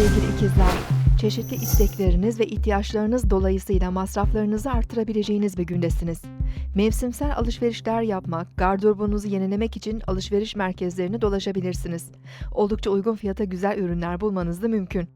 İkizler, çeşitli istekleriniz ve ihtiyaçlarınız dolayısıyla masraflarınızı artırabileceğiniz bir gündesiniz. Mevsimsel alışverişler yapmak, gardırobunuzu yenilemek için alışveriş merkezlerini dolaşabilirsiniz. Oldukça uygun fiyata güzel ürünler bulmanız da mümkün.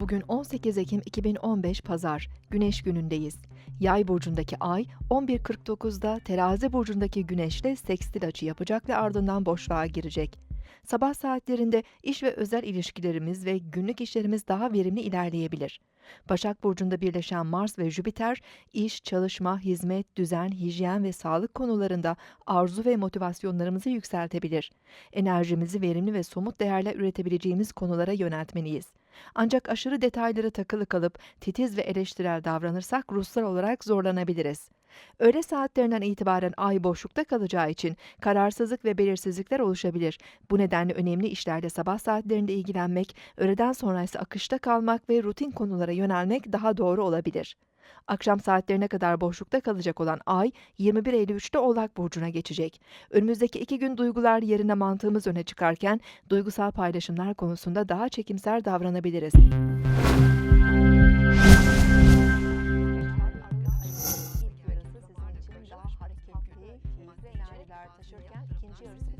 Bugün 18 Ekim 2015 Pazar, Güneş günündeyiz. Yay burcundaki ay 11.49'da Terazi burcundaki Güneş'le sekstil açı yapacak ve ardından boşluğa girecek. Sabah saatlerinde iş ve özel ilişkilerimiz ve günlük işlerimiz daha verimli ilerleyebilir. Başak Burcu'nda birleşen Mars ve Jüpiter, iş, çalışma, hizmet, düzen, hijyen ve sağlık konularında arzu ve motivasyonlarımızı yükseltebilir. Enerjimizi verimli ve somut değerler üretebileceğimiz konulara yöneltmeliyiz. Ancak aşırı detaylara takılı kalıp titiz ve eleştirel davranırsak ruhsal olarak zorlanabiliriz. Öğle saatlerinden itibaren ay boşlukta kalacağı için kararsızlık ve belirsizlikler oluşabilir. Bu nedenle önemli işlerle sabah saatlerinde ilgilenmek, öğleden sonra ise akışta kalmak ve rutin konulara yönelmek daha doğru olabilir. Akşam saatlerine kadar boşlukta kalacak olan ay 21.53'te Oğlak Burcu'na geçecek. Önümüzdeki iki gün duygular yerine mantığımız öne çıkarken duygusal paylaşımlar konusunda daha çekimser davranabiliriz. yükler taşırken ikinci yarısında